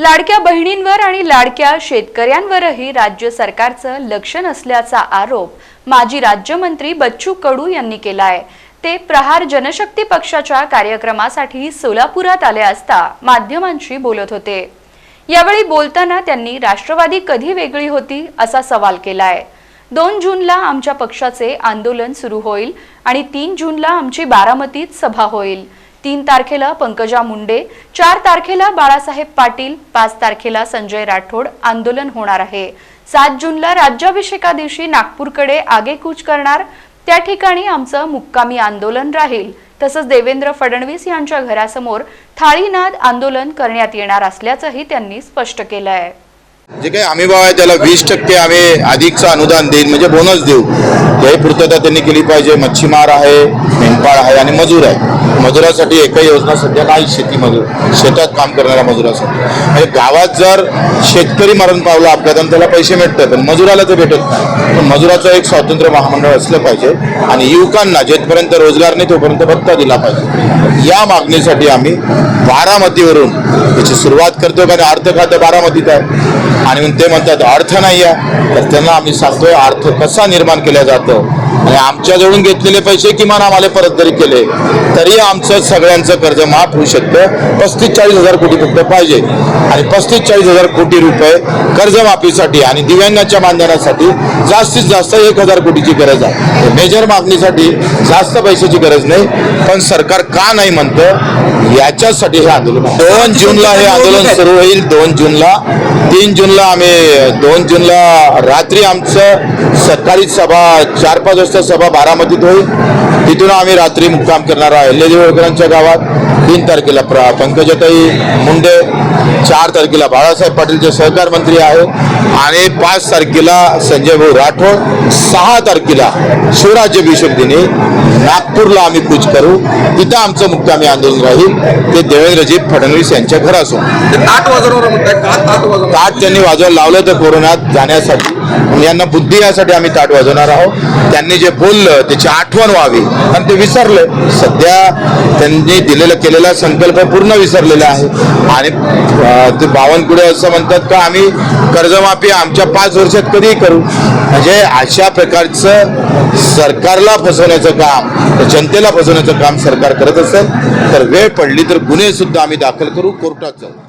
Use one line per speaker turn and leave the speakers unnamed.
लाडक्या बहिणींवर आणि लाडक्या शेतकऱ्यांवरही राज्य सरकारचं लक्ष नसल्याचा आरोप माजी राज्यमंत्री बच्चू कडू यांनी केला आहे ते प्रहार जनशक्ती पक्षाच्या कार्यक्रमासाठी सोलापुरात आले असता माध्यमांशी बोलत होते. यावेळी बोलताना त्यांनी राष्ट्रवादी कधी वेगळी होती असा सवाल केलाय. दोन जूनला आमच्या पक्षाचे आंदोलन सुरू होईल आणि तीन जूनला आमची बारामतीत सभा होईल. तीन तारखेला पंकजा मुंडे चार तारखेला बाळासाहेब पाटील पाच तारखेला संजय राठोड आंदोलन होणार आहे. सात जूनला राज्याभिषेका दिवशी नागपूरकडे आगेकूच करणार त्या ठिकाणी आमचं मुक्कामी आंदोलन राहील. तसंच देवेंद्र फडणवीस यांच्या घरासमोर थाळीनाद आंदोलन करण्यात येणार असल्याचंही त्यांनी स्पष्ट केलं आहे
जे काही आम्ही बाबा आहे त्याला वीस टक्के आम्ही अधिकचं अनुदान देईन म्हणजे बोनस देऊ. याही पूर्तता त्यांनी केली पाहिजे. मच्छीमार आहे मेंढपाळ आहे आणि मजूर आहे. मजुरासाठी एकही योजना सध्या नाही शेती मजूर. शेतात काम करणाऱ्या मजुरासाठी. म्हणजे गावात जर शेतकरी मरण पावला अपघाताने त्याला पैसे मिळतात पण मजुराला ते भेटत नाही. पण मजुराचं एक स्वातंत्र्य महामंडळ असलं पाहिजे आणि युवकांना जेथपर्यंत रोजगार नाही तोपर्यंत भत्ता दिला पाहिजे. या मागणीसाठी आम्ही बारामतीवरून त्याची सुरुवात करतो कारण अर्थ खातं बारामतीत आहे. आणि ते म्हणतात अर्थ नाही आहे. तर त्यांना आम्ही सांगतोय अर्थ कसा निर्माण केला जातो? आणि आमच्याजवळून घेतलेले पैसे किमान आम्हाला परत जरी केले तरी आमचं सगळ्यांचं कर्ज माफ होऊ शकतं. पस्तीस चाळीस हजार कोटी फक्त पाहिजे. आणि पस्तीस चाळीस हजार कोटी रुपये कर्जमाफीसाठी आणि दिव्यांगाच्या मानधनासाठी जास्तीत जास्त एक हजार कोटीची गरज आहे. मेजर मागणीसाठी जास्त पैशाची गरज नाही. पण सरकार का नाही म्हणतं? याच्यासाठी हे आंदोलन. दोन जूनला हे आंदोलन सुरू होईल दोन जूनला. तीन जूनला आम्ही दोन जूनला रात्री आमचं सकाळी सभा चार पाच वाजता सभा बारामतीत होईल. तिथून आम्ही रात्री मुक्काम करणार आहोत अहिल्यादेवी होळकरांच्या गावात तीन तारखेला प्र पंकजाताई मुंडे चार तारखेला बाळासाहेब पाटीलचे सहकार मंत्री आहेत. आणि पाच तारखेला संजय भाऊ राठोड सहा तारखेला शिवराज्याभिषेक दिनी नागपूरला आम्ही कूच करू. तिथं आमचं मुक्कामी आंदोलन राहील. ते देवेंद्रजी फडणवीस यांच्या घरासून
ते ताट
त्यांनी वाजवायला लावलं तर कोरोनात जाण्यासाठी. यांना बुद्धी यासाठी आम्ही ताट वाजवणार आहोत. त्यांनी जे बोललं त्याची आठवण व्हावी. आणि ते विसरले. सध्या त्यांनी दिलेलं केलेला संकल्प पूर्ण विसरलेला आहे. आणि ते बावनकुळे असं म्हणतात का आम्ही कर्जमाफी आमच्या पाच वर्षात कधीही करू. म्हणजे अशा प्रकारचं सरकारला फसवण्याचं काम जनतेला फसवण्याचं काम सरकार करत असेल तर वेळ पडली तर गुन्हे सुद्धा आम्ही दाखल करू कोर्टात जाऊ.